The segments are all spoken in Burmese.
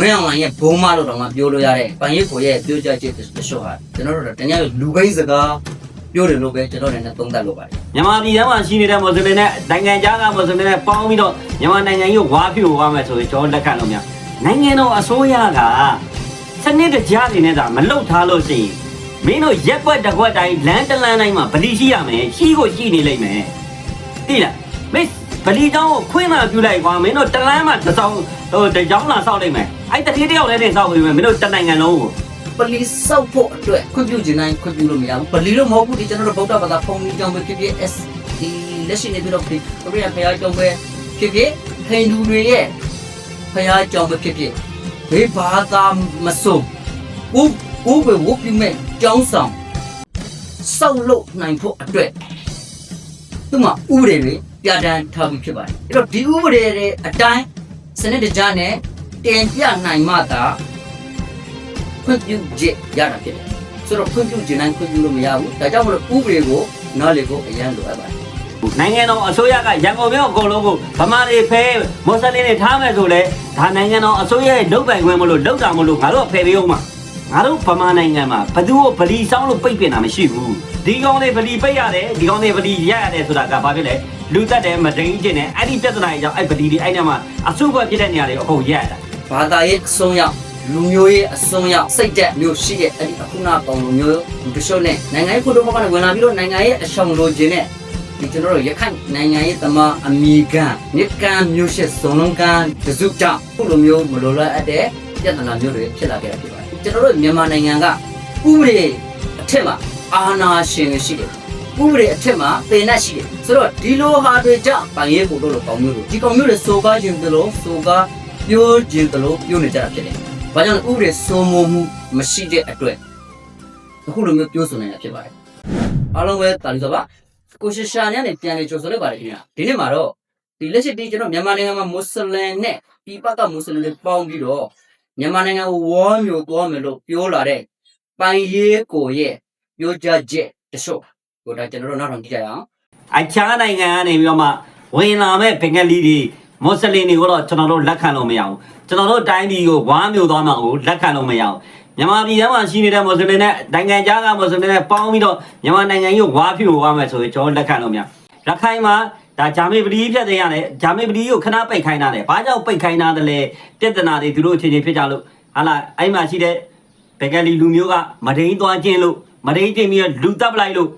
မင်းအောင်လိုင်းရဲ့ဘုံမလို့တော့မှပြောလို့ရတဲ့ပန်ရိပ်ကိုရဲ့ပြောကြချက်တချို့ဟာကျွန်တော်တို့တော့တကယ်လူကိန်းစကားပြောတယ်လို့ပဲကျွန်တော်လည်းသုံးသပ်လို့ပါတယ်မြန်မာပြည်ထဲမှာရှိနေတဲ့မွတ်စလင်နဲ့နိုင်ငံခြားကမွတ်စလင်နဲ့ပေါင်းပြီးတော့မြန်မာနိုင်ငံကြီးကိုဝါပြိုသွားမယ်ဆိုရင်ကျွန်တော်လက်ခံလို့မရနိုင်ငံတော်အစိုးရကစနစ်တကျနေနဲ့ဒါမလုတ်ထားလို့ရှိရင်မင်းတို့ရက်ွက်တစ်ခွက်တိုင်းလမ်းတစ်လမ်းတိုင်းမှာဗလီရှိရမယ်ရှိကိုရှိနေလိမ့်မယ်သိလားမင်း ဗလီကျောင်းကိုခွင့်လာပြုလိုက်ကွာမင်းတို့တစ်လမ်းမှာတစ်ဆောင်ဟိုတစ်ကျောင်းလာဆောက်လိုက်မယ်အဲ့တတိတယောက်လည်းနေဆောက်ပြီးမယ်မင်းတို့တစ်နိုင်ငံလုံးကိုပလီစောက်ဖို့အတွက်ခွင့်ပြုခြင်းတိုင်းခွင့်ပြုလို့မရဘူးပလီလို့မဟုတ်ဘူးဒီကျွန်တော်တို့ဗုဒ္ဓဘာသာဖုံကြီးကြောင့်ပဲဖြစ်ဖြစ် S ဒီလက်ရှိနေပြီးတော့ဒီဘုရားဖရာကြောင့်ပဲဖြစ်ဖြစ်ဟိန္ဒူတွေရဲ့ဖရာကြောင့်ပဲဖြစ်ဖြစ်ဘေးဘာသာမစိုးဘူးဘူးပဲဝုတ်ပြမဲ့ကျောင်းဆောင်စောက်လို့နိုင်ဖို့အတွက်သူမှဥပဒေတွေ ပြဋ္ဌာန်းထားပြီးဖြစ်ပါတယ်အဲ့တော့ဒီဥပဒေတွေအတိုင်းစနစ်တကျနဲ့တင်ပြနိုင်မှသာခွင့်ပြုချက်ရတာဖြစ်တယ်ဆိုတော့ခွင့်ပြုခြင်းတိုင်းခွင့်ပြုလို့မရဘူးဒါကြောင့်မလို့ဥပဒေကိုနားလေဖို့အရန်လိုအပ်ပါတယ်နိုင်ငံတော်အစိုးရကရန်ကုန်မြို့အကုန်လုံးကိုဗမာတွေဖဲမွတ်စလင်တွေထားမယ်ဆိုလဲဒါနိုင်ငံတော်အစိုးရရဲ့လုပ်ပိုင်ခွင့်မလို့လုပ်တာမလို့ငါတို့ကဖယ်ပေးအောင်မှာငါတို့ဗမာနိုင်ငံမှာဘသူ့ကိုဗလီဆောင်လို့ပိတ်ပင်တာမရှိဘူးဒီကောင်တွေဗလီပိတ်ရတယ်ဒီကောင်တွေဗလီရရတယ်ဆိုတာကဘာဖြစ်လဲ လူတက်တယ်မဒိန်ကျင်တယ်အဲ့ဒီပြဿနာကြီးကြောင့်အဲ့ဗလီတွေအဲ့ညမှာအဆုတ်ဘဖြစ်တဲ့နေရာတွေအကုန်ရရတာဘာသာရေးအစွန်းရောက်လူမျိုးရေးအစွန်းရောက်စိတ်သက်မျိုးရှိတဲ့အဲ့ဒီအခုနာပေါင်းလူမျိုးလူတချို့နဲ့နိုင်ငံရေးခုတို့ဘက်ကလည်းဝင်လာပြီးတော့နိုင်ငံရေးအရှောင်လိုခြင်းနဲ့ဒီကျွန်တော်တို့ရခိုင်နိုင်ငံရေးသမားအမိကန်မြစ်ကန်မျိုးရှစ်စုံလုံးကန်တစုကြောင့်ခုလိုမျိုးမလိုလားအပ်တဲ့ပြဿနာမျိုးတွေဖြစ်လာခဲ့တာဖြစ်ပါတယ်ကျွန်တော်တို့မြန်မာနိုင်ငံကဥပဒေအထက်မှာအာဏာရှင်တွေရှိတယ် ဥပဒေအထက်မှာပင်နဲ့ရှိတယ်ဆိုတော့ဒီလိုဟာတွေကြောင့်ပိုင်ရဲကိုတို့လိုကောင်းမျိုးတွေဒီကောင်းမျိုးတွေစိုးကားခြင်းတလို့စိုးကားပြောခြင်းတလို့ပြောနေကြတာဖြစ်တယ်။ဘာကြောင့်လဲဥပဒေစိုးမိုးမှုမရှိတဲ့အတွက်အခုလိုမျိုးပြောဆိုနေတာဖြစ်ပါတယ်။အားလုံးပဲတာလီဆိုပါကိုရှရှာနဲ့ပြန်လေကြိုဆိုလိုက်ပါတယ်ခင်ဗျာဒီနေ့မှာတော့ဒီလက်ရှိဒီကျွန်တော်မြန်မာနိုင်ငံမှာမွတ်စလင်နဲ့ပြည်ပကမွတ်စလင်တွေပေါင်းပြီးတော့မြန်မာနိုင်ငံကိုဝေါ်မျိုးသွားမယ်လို့ပြောလာတဲ့ပိုင်ရဲကိုရဲ့ပြောကြချက်တချို့ ကိုဒါကျွန်တော်တို့နောက်ထောင်ကြည့်ကြရအောင်အခြားနိုင်ငံကနေပြီးတော့မှဝင်လာမဲ့ဘင်္ဂလီတွေမွတ်စလင်တွေကိုတော့ကျွန်တော်တို့လက်ခံလို့မရဘူးကျွန်တော်တို့တိုင်းပြည်ကိုဝါမျိုးသွားမှာကိုလက်ခံလို့မရဘူးမြန်မာပြည်ထဲမှာရှိနေတဲ့မွတ်စလင်နဲ့နိုင်ငံခြားကမွတ်စလင်နဲ့ပေါင်းပြီးတော့မြန်မာနိုင်ငံကြီးကိုဝါပြိုသွားမယ်ဆိုရင်ကျွန်တော်လက်ခံလို့မရရခိုင်မှာဒါဂျာမေပလီဖြတ်တဲ့ရတယ်ဂျာမေပလီကိုခဏပိတ်ခိုင်းတာတယ်ဘာကြောင့်ပိတ်ခိုင်းတာတလဲပြဿနာတွေသူတို့အချင်းချင်းဖြစ်ကြလို့ဟာလာအဲ့မှာရှိတဲ့ဘင်္ဂလီလူမျိုးကမဒိန်သွားခြင်းလို့မဒိန်တင်ပြီးတော့လူတပ်ပလိုက်လို့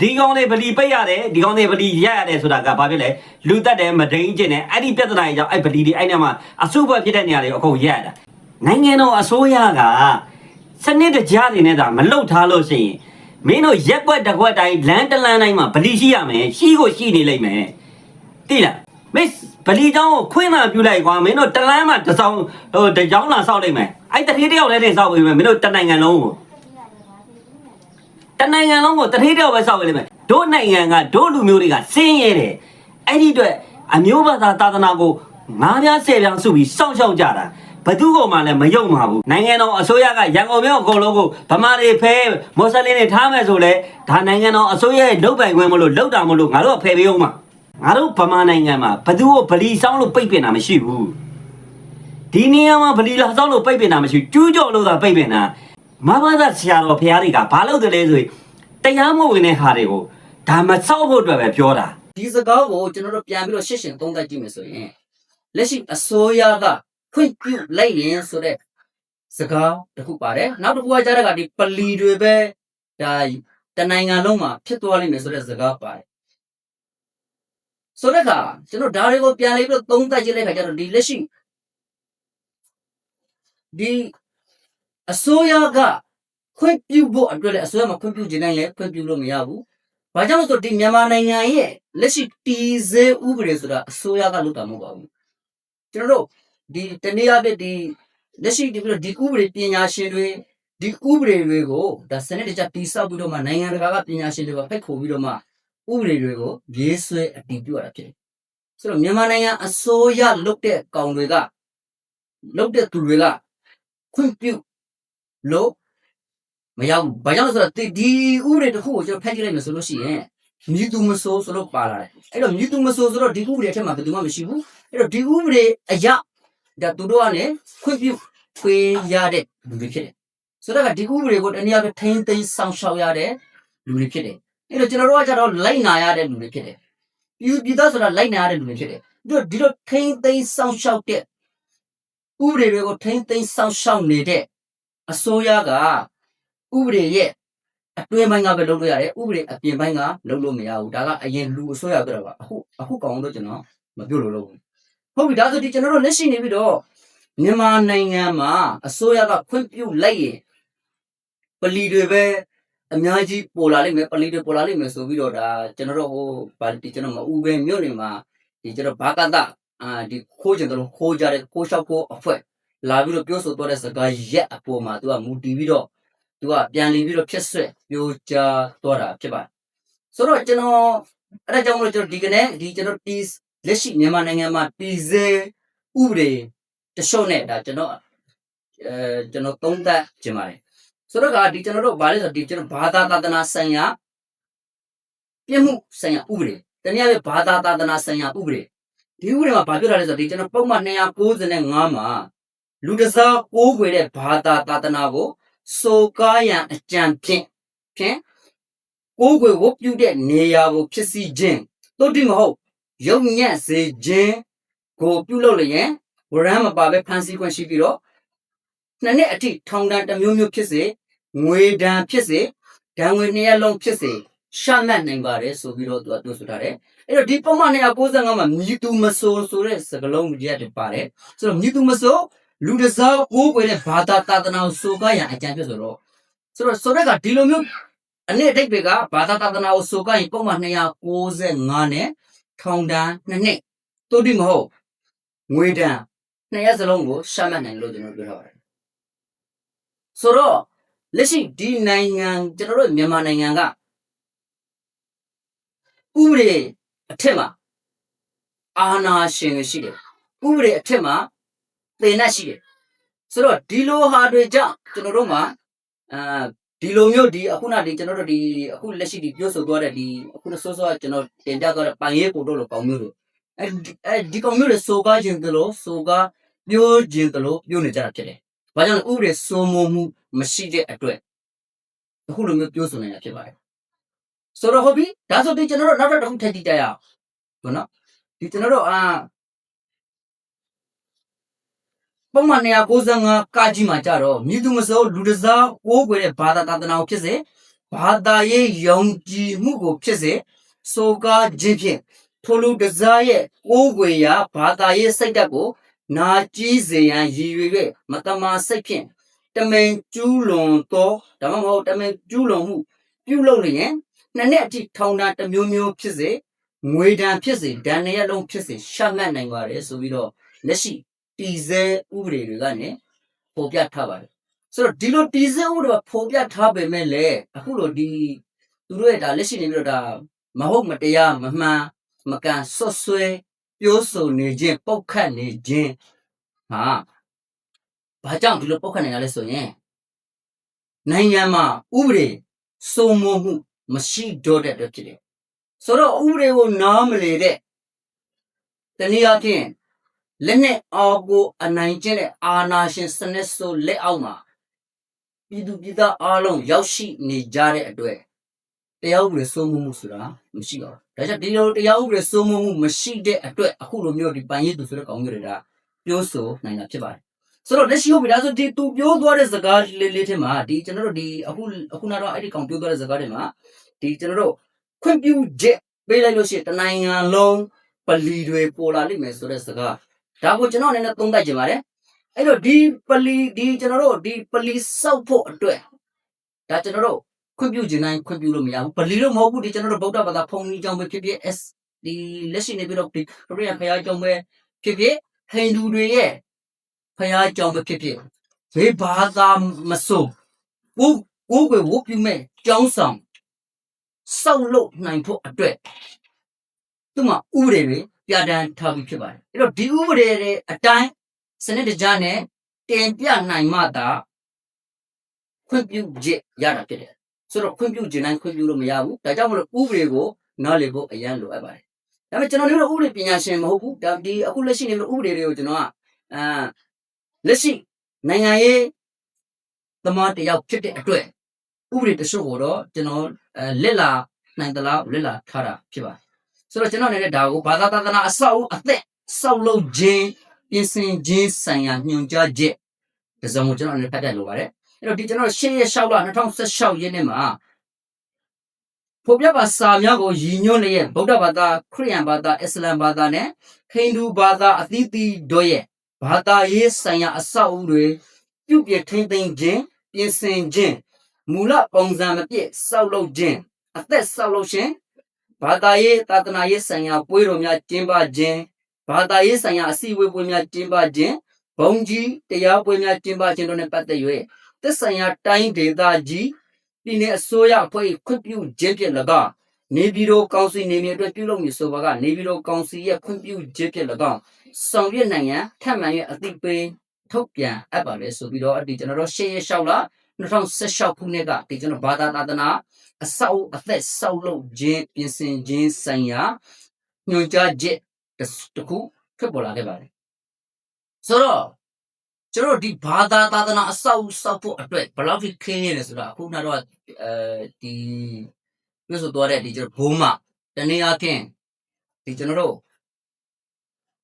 ဒီကောင်တွေဗလီပိတ်ရတယ်ဒီကောင်တွေဗလီရရတယ်ဆိုတာကဘာဖြစ်လဲလူတက်တယ်မဒိန်ကျင်တယ်အဲ့ဒီပြဿနာကြီးကြောင့်အဲ့ဗလီတွေအဲ့ညမှာအဆုတ်ဘဖြစ်တဲ့နေရာတွေအကုန်ရရတာနိုင်ငံတော်အစိုးရကစနစ်တကျနေနဲ့ဒါမလုတ်ထားလို့ရှိရင်မင်းတို့ရက်ွက်တစ်ခွက်တိုင်းလမ်းတစ်လမ်းတိုင်းမှာဗလီရှိရမယ်ရှိကိုရှိနေလိမ့်မယ်သိလားမင်းဗလီကျောင်းကိုခွင့်လာပြုလိုက်ကွာမင်းတို့တစ်လမ်းမှာတစ်ဆောင်ဟိုတစ်ကျောင်းလာဆောက်လိုက်မယ်အဲ့တတိတယောက်လည်းနေဆောက်ပြီးမယ်မင်းတို့တစ်နိုင်ငံလုံးကို တနိုင်ငံလုံးကိုတထေးတယောက်ပဲစောက်ရလိမ့်မယ်တို့နိုင်ငံကတို့လူမျိုးတွေကစင်းရဲတယ်အဲ့ဒီအတွက်အမျိုးဘာသာသာသနာကိုငားပြားဆယ်ပြားစုပြီးစောင့်ရှောက်ကြတာဘသူကမှလည်းမယုံပါဘူးနိုင်ငံတော်အစိုးရကရန်ကုန်မြို့အကုန်လုံးကိုဗမာတွေဖဲမွတ်စလင်တွေထားမယ်ဆိုလဲဒါနိုင်ငံတော်အစိုးရရဲ့လုပ်ပိုင်ခွင့်မလို့လုပ်တာမလို့ငါတို့ကဖယ်ပေးအောင်မှာငါတို့ဗမာနိုင်ငံမှာဘသူကိုဗလီဆောင်လို့ပိတ်ပင်တာမရှိဘူးဒီနေရာမှာဗလီလာဆောင်လို့ပိတ်ပင်တာမရှိဘူးကျူးကျော်လို့သာပိတ်ပင်တာ မဘာသာဆရာတော်ဘုရားတွေကဘာလုပ်တယ်လဲဆိုရင်တရားမဝင်တဲ့ဟာတွေကိုဒါမဆောက်ဖို့အတွက်ပဲပြောတာဒီစကားကိုကျွန်တော်တို့ပြန်ပြီးတော့ရှင်းရှင်းသုံးသပ်ကြည့်မယ်ဆိုရင်လက်ရှိအစိုးရကခွင့်ပြုလိုက်ရင်ဆိုတဲ့စကားတစ်ခုပါတယ်နောက်တစ်ခုကကြတဲ့ကဒီပလီတွေပဲဒါတနိုင်ငံလုံးမှာဖြစ်သွားလိမ့်မယ်ဆိုတဲ့စကားပါတယ်ဆိုတဲ့အခါကျွန်တော်ဒါတွေကိုပြန်လေးပြီးတော့သုံးသပ်ကြည့်လိုက်ခါကျတော့ဒီလက်ရှိဒီ အစိုးရကခွင့်ပြုဖို့အတွက်လည်းအစိုးရမှာခွင့်ပြုခြင်းတိုင်းလည်းခွင့်ပြုလို့မရဘူး။ဘာကြောင့်လဲဆိုတော့ဒီမြန်မာနိုင်ငံရဲ့လက်ရှိတည်ဆဲဥပဒေဆိုတာအစိုးရကလုပ်တာမဟုတ်ပါဘူး။ကျွန်တော်တို့ဒီတနည်းအားဖြင့်ဒီလက်ရှိဒီပြီးတော့ဒီဥပဒေပညာရှင်တွေဒီဥပဒေတွေကိုဒါစနစ်တကျတည်ဆောက်ပြီးတော့မှနိုင်ငံတကာကပညာရှင်တွေကဖိတ်ခေါ်ပြီးတော့မှဥပဒေတွေကိုရေးဆွဲအတည်ပြုရတာဖြစ်တယ်။ဆိုတော့မြန်မာနိုင်ငံအစိုးရလုပ်တဲ့ကောင်တွေကလုပ်တဲ့သူတွေကခွင့်ပြု လို့မရဘူး။ဘာကြောင့်လဲဆိုတော့ဒီဒီဥပဒေတစ်ခုကိုကျွန်တော်ဖတ်ကြည့်လိုက်မယ်ဆိုလို့ရှိရင်မြည်သူမဆိုးဆိုလို့ပါလာတယ်။အဲ့တော့မြည်သူမဆိုးဆိုတော့ဒီဥပဒေအထက်မှာဘယ်သူမှမရှိဘူး။အဲ့တော့ဒီဥပဒေအရဒါသူတို့ကနေခွင့်ပြုခွေးရတဲ့လူတွေဖြစ်တယ်ဆိုတော့ကဒီဥပဒေကိုတနည်းအားဖြင့်ထိန်းသိမ်းဆောင်ရှောက်ရတဲ့လူတွေဖြစ်တယ်အဲ့တော့ကျွန်တော်တို့ကကြတော့လိုက်နာရတဲ့လူတွေဖြစ်တယ်ပြည်ပြည်သားဆိုတာလိုက်နာရတဲ့လူတွေဖြစ်တယ်ဒီတော့ဒီလိုထိန်းသိမ်းဆောင်ရှောက်တဲ့ဥပဒေတွေကိုထိန်းသိမ်းဆောင်ရှောက်နေတဲ့ အစိုးရကဥပဒေရဲ့အတွင်းပိုင်းကပဲလုပ်လို့ရတယ်ဥပဒေအပြင်ပိုင်းကလုပ်လို့မရဘူးဒါကအရင်လူအစိုးရပြောတာပါအခုအခုကောင်တော့ကျွန်တော်မပြောလို့လို့ဘူးဟုတ်ပြီဒါဆိုဒီကျွန်တော်တို့လက်ရှိနေပြီးတော့မြန်မာနိုင်ငံမှာအစိုးရကခွင့်ပြုလိုက်ရင်ပလီတွေပဲအများကြီးပေါ်လာလိမ့်မယ်ပလီတွေပေါ်လာလိမ့်မယ်ဆိုပြီးတော့ဒါကျွန်တော်တို့ဟိုဗာဒီကျွန်တော်မအူပဲမြို့နေမှာဒီကျွန်တော်ဘာကတအာဒီခိုးကျင်တော့ခိုးကြတဲ့ခိုးလျှောက်ခိုးအဖွဲ လာပြီးတော့ပြောဆိုတော့တဲ့စကားရက်အပေါ်မှာသူကမူတည်ပြီးတော့သူကပြန်လည်ပြီးတော့ဖြစ်ဆွဲပြိုကျသွားတာဖြစ်ပါတယ်ဆိုတော့ကျွန်တော်အဲ့ဒါကြောင့်မလို့ကျွန်တော်ဒီကနေ့ဒီကျွန်တော်တီးလက်ရှိမြန်မာနိုင်ငံမှာတီးစဲဥပဒေတရှုံ့နဲ့ဒါကျွန်တော်အဲကျွန်တော်သုံးသပ်ခြင်းပါတယ်ဆိုတော့ကဒီကျွန်တော်တို့ဘာလဲဆိုတော့ဒီကျွန်တော်ဘာသာသာသနာဆိုင်ရာပြည့်မှုဆိုင်ရာဥပဒေတနည်းအားဖြင့်ဘာသာသာသနာဆိုင်ရာဥပဒေဒီဥပဒေမှာဘာပြောထားလဲဆိုတော့ဒီကျွန်တော်ပုံမှန်295မှာ လူတစားကိုးကွယ်တဲ့ဘာသာသာသနာကိုဆိုကားရန်အကြံဖြင့်ဖြင့်ကိုယ်ကိုယ်ကိုပြုတဲ့နေရာကိုဖြစ်စီခြင်းတို့တိမဟုတ်ယုံညံ့စေခြင်းကိုပြုလုပ်လျင်ဝရမ်းမပါပဲဖန်ဆီးခွင့်ရှိပြီးတော့နှစ်နှစ်အထိထောင်ဒဏ်တစ်မျိုးမျိုးဖြစ်စေငွေဒဏ်ဖြစ်စေဒဏ်ငွေနှစ်ရက်လုံးဖြစ်စေရှမှတ်နိုင်ပါတယ်ဆိုပြီးတော့သူကပြောဆိုထားတယ်အဲ့တော့ဒီပုံမှန်295မှာမြည်သူမဆိုဆိုတဲ့စကားလုံးကြီးရတယ်ပါတယ်ဆိုတော့မြည်သူမဆို လူတစားကိုးကွယ်တဲ့ဘာသာတာသနာကိုဆိုကားရန်အကြံပြဆိုတော့ဆိုတော့ဆိုတဲ့ကဒီလိုမျိုးအနည်းအတိတ်တွေကဘာသာတာသနာကိုဆိုကားရင်ပုံမှန်295နဲ့ထောင်ဒဏ်နှစ်နှစ်တို့တိမဟုတ်ငွေဒဏ်နှစ်ရက်စလုံးကိုရှမှတ်နိုင်လို့ကျွန်တော်ပြောထားပါတယ်ဆိုတော့လက်ရှိဒီနိုင်ငံကျွန်တော်တို့မြန်မာနိုင်ငံကဥပဒေအထက်မှာအာဏာရှင်တွေရှိတယ်ဥပဒေအထက်မှာ သေနတ်ရှိတယ်ဆိုတော့ဒီလိုဟာတွေကြောင့်ကျွန်တော်တို့မှာအာဒီလိုမျိုးဒီအခုနဒီကျွန်တော်တို့ဒီအခုလက်ရှိဒီပြောဆိုသွားတဲ့ဒီအခုစောစောကျွန်တော်တင်ပြသွားတဲ့ပန်ရဲကိုတို့လိုကောင်းမျိုးတွေအဲဒီအဲဒီကောင်မျိုးတွေစိုးကားခြင်းတလို့စိုးကားပြောခြင်းတလို့ပြောနေကြတာဖြစ်တယ်။ဘာကြောင့်လဲဥပဒေစိုးမိုးမှုမရှိတဲ့အတွက်အခုလိုမျိုးပြောဆိုနေတာဖြစ်ပါတယ်။ဆိုတော့ဟုတ်ပြီဒါဆိုဒီကျွန်တော်တို့နောက်တစ်ခုထပ်ကြည့်ကြရအောင်။ဟုတ်နော်ဒီကျွန်တော်တို့အာ ပုံမှန်195ကကြီးမှာကြတော့မြည်သူမစိုးလူတစားကိုးကွယ်တဲ့ဘာသာတာသနာကိုဖြစ်စေဘာသာရေးယုံကြည်မှုကိုဖြစ်စေဆိုကားခြင်းဖြင့်ထိုလူတစားရဲ့ကိုးကွယ်ရာဘာသာရေးစိတ်ဓာတ်ကိုနာကြည်စေရန်ရည်ရွယ်၍မတမာစိတ်ဖြင့်တမင်ကျူးလွန်သောဒါမှမဟုတ်တမင်ကျူးလွန်မှုပြုလုပ်လျင်နှစ်နှစ်အထိထောင်ဒဏ်တစ်မျိုးမျိုးဖြစ်စေငွေဒဏ်ဖြစ်စေဒဏ်နှစ်ရက်လုံးဖြစ်စေရှမှတ်နိုင်ပါတယ်ဆိုပြီးတော့လက်ရှိ တီဇဲဥပဒေတွေကနေပေါ်ပြထားပါတယ်ဆိုတော့ဒီလိုတီဇဲဥပဒေကပေါ်ပြထားပေမဲ့လည်းအခုလိုဒီသူတို့ရဲ့ဒါလက်ရှိနေပြီးတော့ဒါမဟုတ်မတရားမမှန်မကန်ဆွတ်ဆွဲပြောဆိုနေခြင်းပုတ်ခတ်နေခြင်းဟာဘာကြောင့်ဒီလိုပုတ်ခတ်နေတာလဲဆိုရင်နိုင်ငံမှာဥပဒေစိုးမိုးမှုမရှိတော့တဲ့အတွက်ဖြစ်တယ်ဆိုတော့ဥပဒေကိုနားမလည်တဲ့တနည်းအားဖြင့် လက်နဲ့အောက်ကိုအနိုင်ကျင့်တဲ့အာနာရှင်စနစ်ဆိုလက်အောက်မှာပြည်သူပြည်သားအားလုံးရောက်ရှိနေကြတဲ့အတွက်တရားဥပဒေစိုးမိုးမှုဆိုတာမရှိပါဘူး။ဒါကြောင့်ဒီလိုတရားဥပဒေစိုးမိုးမှုမရှိတဲ့အတွက်အခုလိုမျိုးဒီပန်ရည်သူဆိုတဲ့ကောင်မျိုးတွေကပြောဆိုနိုင်တာဖြစ်ပါတယ်။ဆိုတော့လက်ရှိဟုတ်ပြီဒါဆိုဒီသူပြောသွားတဲ့စကားလေးလေးထဲမှာဒီကျွန်တော်တို့ဒီအခုအခုနောက်တော့အဲ့ဒီကောင်ပြောသွားတဲ့စကားတွေမှာဒီကျွန်တော်တို့ခွင့်ပြုချက်ပေးလိုက်လို့ရှိရင်တနိုင်ငံလုံးပလီတွေပေါ်လာလိမ့်မယ်ဆိုတဲ့စကား ဒါကိုကျွန်တော်အနေနဲ့သုံးသပ်ကြင်ပါတယ်အဲ့တော့ဒီပလီဒီကျွန်တော်တို့ဒီပလီစောက်ဖို့အတွက်ဒါကျွန်တော်တို့ခွင့်ပြုခြင်းတိုင်းခွင့်ပြုလို့မရဘူးပလီလို့မဟုတ်ဘူးဒီကျွန်တော်တို့ဗုဒ္ဓဘာသာဖုန်ကြီးကြောင့်ပဲဖြစ်ဖြစ် S ဒီလက်ရှိနေပြီးတော့ဒီခရစ်ယာန်ဖခင်ကြောင့်ပဲဖြစ်ဖြစ်ဟိန္ဒူတွေရဲ့ဖခင်ကြောင့်ပဲဖြစ်ဖြစ်ဘေးဘာသာမစိုးကိုကိုကိုဝုတ်ပြုမဲ့ကြောင်းဆောင်စောက်လို့နိုင်ဖို့အတွက်သူ့မှာဥပဒေတွေ ပြဋ္ဌာန်းထားပြီးဖြစ်ပါတယ်အဲ့တော့ဒီဥပဒေတွေအတိုင်းစနစ်တကျနဲ့တင်ပြနိုင်မှသာခွင့်ပြုချက်ရတာဖြစ်တယ်ဆိုတော့ခွင့်ပြုခြင်းတိုင်းခွင့်ပြုလို့မရဘူးဒါကြောင့်မလို့ဥပဒေကိုနားလည်ဖို့အရန်လိုအပ်ပါတယ်ဒါပေမဲ့ကျွန်တော်တို့ဥပဒေပညာရှင်မဟုတ်ဘူးဒါဒီအခုလက်ရှိနေလို့ဥပဒေတွေကိုကျွန်တော်ကအာလက်ရှိနိုင်ငံရေးသမားတစ်ယောက်ဖြစ်တဲ့အတွက်ဥပဒေတချို့ကိုတော့ကျွန်တော်အဲလက်လာနိုင်သလားလက်လာထားတာဖြစ်ပါတယ် ဆိုတော့ကျွန်တော်အနေနဲ့ဒါကိုဘာသာတသနာအဆောက်အဦအသက်ဆောက်လုပ်ခြင်းပြင်ဆင်ခြင်းဆိုင်ရာညွှန်ကြားချက်ဒီစုံကိုကျွန်တော်အနေနဲ့ဖတ်ပြလိုပါတယ်အဲ့တော့ဒီကျွန်တော်ရှေ့ရက်လျှောက်လ2016ရက်နေ့မှာဖော်ပြပါစာများကိုရည်ညွှန်းလျက်ဗုဒ္ဓဘာသာခရစ်ယာန်ဘာသာအစ္စလာမ်ဘာသာနဲ့ဟိန္ဒူဘာသာအသီးသီးတို့ရဲ့ဘာသာရေးဆိုင်ရာအဆောက်အဦတွေပြုပြင်ထိန်းသိမ်းခြင်းပြင်ဆင်ခြင်းမူလပုံစံမပြည့်ဆောက်လုပ်ခြင်းအသက်ဆောက်လုပ်ခြင်း ဘာသာရေးသာသနာရေးဆိုင်ရာပွဲတော်များကျင်းပခြင်းဘာသာရေးဆိုင်ရာအစည်းအဝေးပွဲများကျင်းပခြင်းဘုံကြီးတရားပွဲများကျင်းပခြင်းတို့နဲ့ပတ်သက်၍သက်ဆိုင်ရာတိုင်းဒေသကြီးပြည်내အစိုးရအဖွဲ့ခွင့်ပြုခြင်းဖြင့်၎င်းနေပြည်တော်ကောင်စီနေမြေအတွက်ပြုလုပ်မည်ဆိုပါကနေပြည်တော်ကောင်စီရဲ့ခွင့်ပြုခြင်းဖြင့်၎င်းဆောင်ရွက်နိုင်ရန်ထပ်မံ၍အသိပေးထုတ်ပြန်အပ်ပါလေဆိုပြီးတော့ဒီကျွန်တော်တို့ရှေ့ရလျှောက်လာ 2016ခုနှစ်ကဒီကျွန်တော်ဘာသာသာသနာအဆောက်အသက်ဆောက်လုပ်ခြင်းပြင်ဆင်ခြင်းဆိုင်ရာညွှန်ကြားချက်တစ်ခုဖြစ်ပေါ်လာခဲ့ပါတယ်ဆိုတော့ကျွန်တော်တို့ဒီဘာသာသာသနာအဆောက်အဆောက်ဖို့အတွက်ဘယ်လောက်ထိခင်းနေလဲဆိုတာအခုနောက်တော့အဲဒီပြောဆိုသွားတဲ့ဒီကျွန်တော်ဘုံမတနည်းအားဖြင့်ဒီကျွန်တော်တို့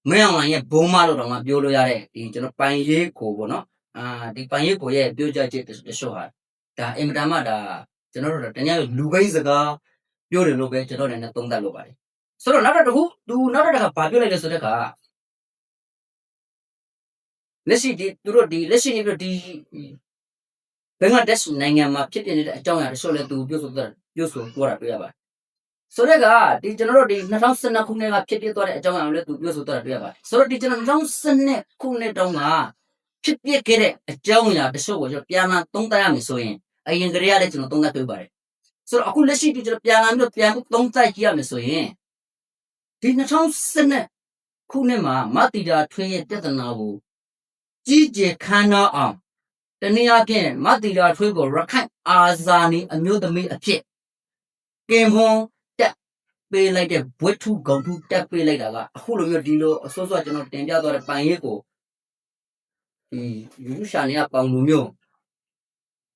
မင်းအောင်လိုင်းရဲ့ဘုံမလို့တော့မှပြောလို့ရတဲ့ဒီကျွန်တော်ပိုင်ရေးကိုပေါ့နော် အာဒီပိုင်ရေးကိုရဲ့ပြောကြချက်တချို့ဟာဒါအင်မတန်မှဒါကျွန်တော်တို့တကယ်လူဘိန်းစကားပြောတယ်လို့ပဲကျွန်တော်လည်းသုံးသပ်လို့ပါတယ်ဆိုတော့နောက်တစ်ခုသူနောက်တစ်ခါဘာပြောလိုက်လဲဆိုတဲ့အခါလက်ရှိဒီသူတို့ဒီလက်ရှိနေပြီးတော့ဒီဘင်္ဂလားဒေ့ရှ်နိုင်ငံမှာဖြစ်ပြနေတဲ့အကြောင်းအရာတချို့လည်းသူပြောဆိုတာပြောဆိုပြောတာတွေ့ရပါတယ်ဆိုတော့ကဒီကျွန်တော်တို့ဒီ2012ခုနှစ်ကဖြစ်ပြသွားတဲ့အကြောင်းအရာကိုလည်းသူပြောဆိုသွားတာတွေ့ရပါတယ်ဆိုတော့ဒီကျွန်တော်2012ခုနှစ်တုန်းက ဖြစ်ပြခဲ့တဲ့အကြောင်းအရာတချို့ကိုကျွန်တော်ပြန်လာသုံးသပ်ရမယ်ဆိုရင်အရင်ကတည်းကလည်းကျွန်တော်သုံးသပ်ပြပါတယ်ဆိုတော့အခုလက်ရှိဒီကျွန်တော်ပြန်လာပြီးတော့ပြန်သုံးသပ်ကြည့်ရမယ်ဆိုရင်ဒီ2012ခုနှစ်မှာမတီတာထွေးရဲ့ပြဿနာကိုကြီးကျယ်ခမ်းနားအောင်တနည်းအားဖြင့်မတီတာထွေးကိုရခိုင်အာဇာနည်အမျိုးသမီးအဖြစ်ကင်ဖွန်တက်ပေးလိုက်တဲ့ဘွတ်ထုဂုံထုတက်ပေးလိုက်တာကအခုလိုမျိုးဒီလိုအစိုးရကျွန်တော်တင်ပြသွားတဲ့ပိုင်ရိပ်ကို ဒီယူရှာနေရပေါင်လူမျိုး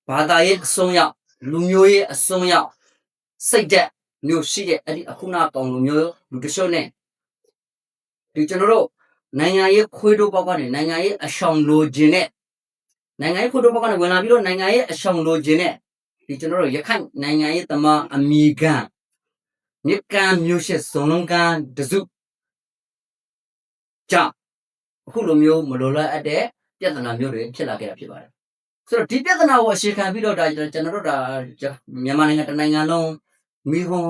ဘာသာရေးအစွန်းရောက်လူမျိုးရေးအစွန်းရောက်စိတ်သက်မျိုးရှိတဲ့အဲ့ဒီအခုနာပေါင်လူမျိုးလူတချို့နဲ့ဒီကျွန်တော်တို့နိုင်ငံရေးခွေးတို့ပေါက်ကနေနိုင်ငံရေးအရှောင်လိုခြင်းနဲ့နိုင်ငံရေးခွေးတို့ပေါက်ကနေဝင်လာပြီးတော့နိုင်ငံရေးအရှောင်လိုခြင်းနဲ့ဒီကျွန်တော်တို့ရခိုင်နိုင်ငံရေးသမားအမိခံမြစ်ကမ်းမျိုးရှစ်စုံလုံးကမ်းတစုကြောင့်အခုလိုမျိုးမလိုလားအပ်တဲ့ ပြဿနာမျိုးတွေဖြစ်လာခဲ့တာဖြစ်ပါတယ်ဆိုတော့ဒီပြဿနာကိုအခြေခံပြီးတော့ဒါကျွန်တော်တို့ဒါမြန်မာနိုင်ငံတစ်နိုင်ငံလုံးမိဟုံး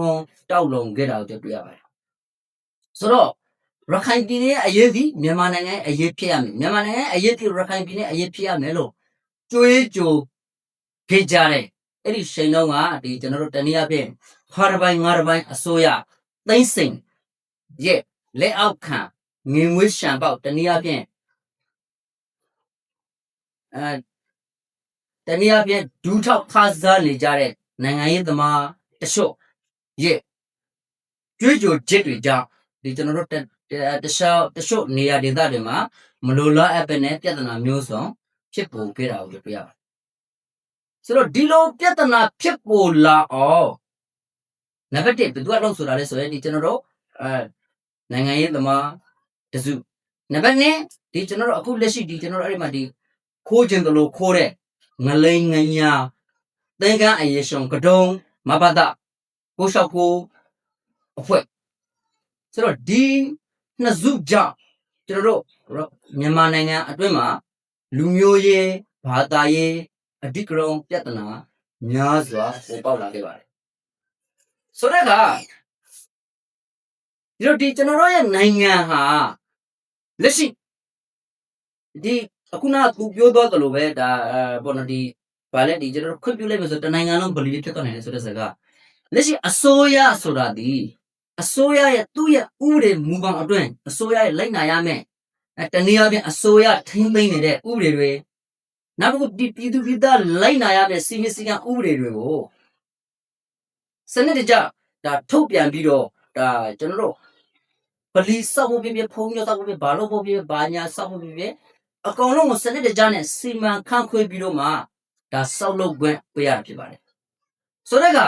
တောက်လုံခဲ့တာကိုတွေ့ရပါတယ်ဆိုတော့ရခိုင်ပြည်နယ်ရဲ့အရေးကြီးမြန်မာနိုင်ငံရဲ့အရေးဖြစ်ရမယ်မြန်မာနိုင်ငံရဲ့အရေးကြီးရခိုင်ပြည်နယ်အရေးဖြစ်ရမယ်လို့ကြွေးကြိုခဲ့ကြတဲ့အဲ့ဒီချိန်တုန်းကဒီကျွန်တော်တို့တနည်းအားဖြင့်ဖားတစ်ပိုင်းငါးတစ်ပိုင်းအစိုးရသိမ့်စိန်ရဲ့လက်အောက်ခံငင်ငွေရှံပေါက်တနည်းအားဖြင့် အဲတနည်းအားဖြင့်ဒူးထောက်ခါစားနေကြတဲ့နိုင်ငံရေးသမားတချို့ရဲ့ကြွေးကြိုချက်တွေကြောင့်ဒီကျွန်တော်တို့တတခြားတချို့နေရာဒေသတွေမှာမလိုလားအပ်ပဲနဲ့ပြဿနာမျိုးစုံဖြစ်ပေါ်ခဲ့တာကိုတွေ့ရပါတယ်ဆိုတော့ဒီလိုပြဿနာဖြစ်ပေါ်လာအောင်နံပါတ်1ဘယ်သူကလောက်ဆိုတာလဲဆိုရင်ဒီကျွန်တော်တို့အဲနိုင်ငံရေးသမားတစုနံပါတ်2ဒီကျွန်တော်တို့အခုလက်ရှိဒီကျွန်တော်တို့အဲ့ဒီမှာဒီ ခိုးခြင်းတလို့ခိုးတဲ့ငလိန်ငညာသင်္ကန်းအယေရှုံကဒုံမဘဒကိုရှောက်ကိုအဖွဲ့ဆိုတော့ဒီနှစ်စုကြောင့်ကျွန်တော်တို့မြန်မာနိုင်ငံအတွင်းမှာလူမျိုးရေးဘာသာရေးအဓိကရုဏ်းပြဿနာများစွာပေါ်ပေါက်လာခဲ့ပါတယ်ဆိုတော့ကဒီတော့ဒီကျွန်တော်တို့ရဲ့နိုင်ငံဟာလက်ရှိဒီ အခုနကသူပြောသွားသလိုပဲဒါအဲဘောနော်ဒီဗာလဲဒီကျွန်တော်တို့ခွင့်ပြုလိုက်မယ်ဆိုတနိုင်ငံလုံးဗလီဖြစ်သွားနိုင်တယ်ဆိုတဲ့စကားလက်ရှိအစိုးရဆိုတာဒီအစိုးရရဲ့သူ့ရဲ့ဥပဒေမူပေါင်းအတွင်းအစိုးရရဲ့လိုက်နာရမယ်အဲတနည်းအားဖြင့်အစိုးရထိမ့်သိမ့်နေတဲ့ဥပဒေတွေနောက်တစ်ခုဒီပြည်သူပြည်သားလိုက်နာရမယ့်စီမင်းစည်းကမ်းဥပဒေတွေကိုစနစ်တကျဒါထုတ်ပြန်ပြီးတော့ဒါကျွန်တော်တို့ဗလီစောက်ဖို့ပြပြဖုံးရစောက်ဖို့ပြဘာလို့ဖို့ပြဘာညာစောက်ဖို့ပြပြ အကောင်လုံးကိုစနစ်တကျနဲ့စီမံခန့်ခွဲပြီးတော့မှဒါစောက်လုပ်ခွင့်ပေးရတာဖြစ်ပါတယ်ဆိုတော့က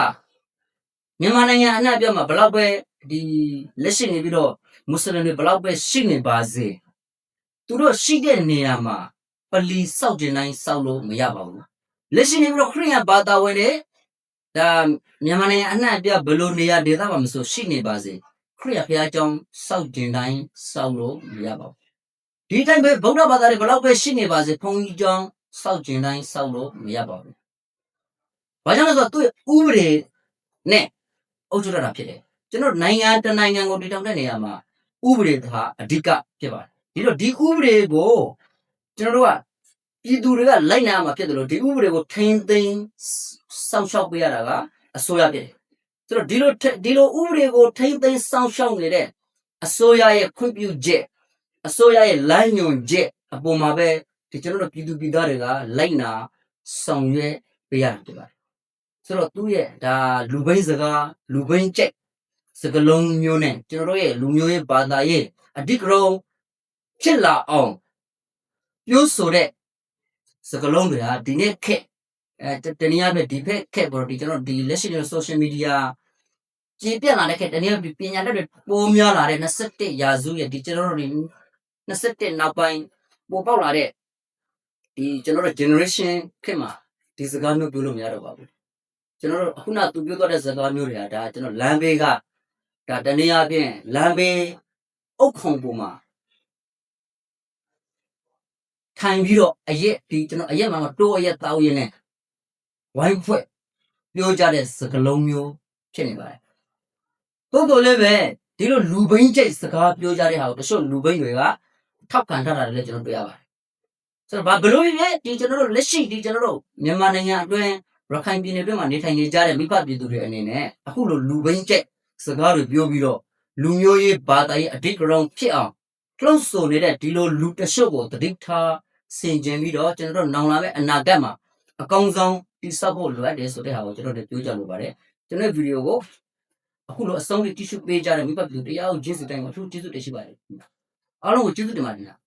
မြန်မာနိုင်ငံအနှံ့အပြားမှာဘလောက်ပဲဒီလက်ရှိနေပြီးတော့မွတ်စလင်တွေဘလောက်ပဲရှိနေပါစေသူတို့ရှိတဲ့နေရာမှာပလီစောက်ကျင်တိုင်းစောက်လို့မရပါဘူးလက်ရှိနေပြီးတော့ခရိယန်ဘာသာဝင်တွေဒါမြန်မာနိုင်ငံအနှံ့အပြားဘယ်လိုနေရာဒေသမှာမဆိုရှိနေပါစေခရိယဘုရားကျောင်းစောက်ကျင်တိုင်းစောက်လို့မရပါဘူး ဒီတိုင်းပဲဗုဒ္ဓဘာသာတွေဘယ်လောက်ပဲရှိနေပါစေဘုန်းကြီးကျောင်းစောက်ကျင်တိုင်းစောက်လို့မရပါဘူး။ဘာကြောင့်လဲဆိုတော့သူ့ရဲ့ဥပဒေနဲ့အုပ်ချုပ်ရတာဖြစ်တယ်။ကျွန်တော်တို့နိုင်ငံတစ်နိုင်ငံကိုတည်ထောင်တဲ့နေရာမှာဥပဒေဟာအဓိကဖြစ်ပါတယ်။ဒီတော့ဒီဥပဒေကိုကျွန်တော်တို့ကပြည်သူတွေကလိုက်နာမှာဖြစ်တယ်လို့ဒီဥပဒေကိုထိန်းသိမ်းစောင့်ရှောက်ပေးရတာကအစိုးရဖြစ်တယ်။ဆိုတော့ဒီလိုထိဒီလိုဥပဒေကိုထိန်းသိမ်းစောင့်ရှောက်နေတဲ့အစိုးရရဲ့ခွင့်ပြုချက် အစိုးရရဲ့လိုင်းညွန်ချက်အပေါ်မှာပဲဒီကျွန်တော်တို့ပြည်သူပြည်သားတွေကလိုက်နာဆောင်ရွက်ပေးရတယ်ဖြစ်ပါတယ်ဆိုတော့သူ့ရဲ့ဒါလူဘိန်းစကားလူဘိန်းချက်စကလုံးမျိုးနဲ့ကျွန်တော်တို့ရဲ့လူမျိုးရဲ့ဘာသာရဲ့အဓိကရုဏ်းဖြစ်လာအောင်ပြောဆိုတဲ့စကလုံးတွေဟာဒီနေ့ခက်အဲတတနည်းအားဖြင့်ဒီဖက်ခက်ပေါ်တော့ဒီကျွန်တော်ဒီလက်ရှိတဲ့ social media ကြည်ပြတ်လာတဲ့ခက်တနည်းအားဖြင့်ပညာတတ်တွေပိုးများလာတဲ့21ရာစုရဲ့ဒီကျွန်တော်တို့ဒီ 21နောက်ပိုင်းပေါ်ပေါက်လာတဲ့ဒီကျွန်တော်တို့ generation ခေတ်မှာဒီစကားမျိုးပြောလို့မရတော့ပါဘူးကျွန်တော်တို့အခုနသူပြောသွားတဲ့စကားမျိုးတွေကဒါကျွန်တော်လမ်းဘေးကဒါတနည်းအားဖြင့်လမ်းဘေးအုတ်ခုံပေါ်မှာထိုင်ပြီးတော့အရက်ဒီကျွန်တော်အရက်မှာတိုးအရက်တောက်ရင်းနဲ့ဝိုင်းဖွဲ့ပြောကြတဲ့စကားလုံးမျိုးဖြစ်နေပါတယ်တိုးတော်လည်းပဲဒီလိုလူဘိန်းကျိတ်စကားပြောကြတဲ့ဟာကိုတချို့လူဘိန်းတွေက ထောက်ခံထားတာလည်းကျွန်တော်တွေ့ရပါတယ်ဆိုတော့ဘာဘလို့လဲဒီကျွန်တော်တို့လက်ရှိဒီကျွန်တော်တို့မြန်မာနိုင်ငံအတွင်းရခိုင်ပြည်နယ်အတွင်းမှာနေထိုင်နေကြတဲ့မိဘပြည်သူတွေအနေနဲ့အခုလိုလူဘိန်းကျက်စကားတွေပြောပြီးတော့လူမျိုးရေးဘာသာရေးအဓိကရုဏ်းဖြစ်အောင်လှုပ်ဆိုနေတဲ့ဒီလိုလူတရှုပ်ကိုတတိထားဆင်ကျင်ပြီးတော့ကျွန်တော်တို့နောင်လာမယ့်အနာဂတ်မှာအကောင်းဆုံးတိစောက်ဖို့လိုအပ်တယ်ဆိုတဲ့ဟာကိုကျွန်တော်တို့ပြောကြလိုပါတယ်ကျွန်တော်ဗီဒီယိုကိုအခုလိုအဆုံးထိတိရှိပေးကြတဲ့မိဘပြည်သူတရားကိုကျေးဇူးတိုင်းပါအထူးကျေးဇူးတင်ရှိပါတယ် အားလုံးကိုကျေးဇူးတင်ပါတယ်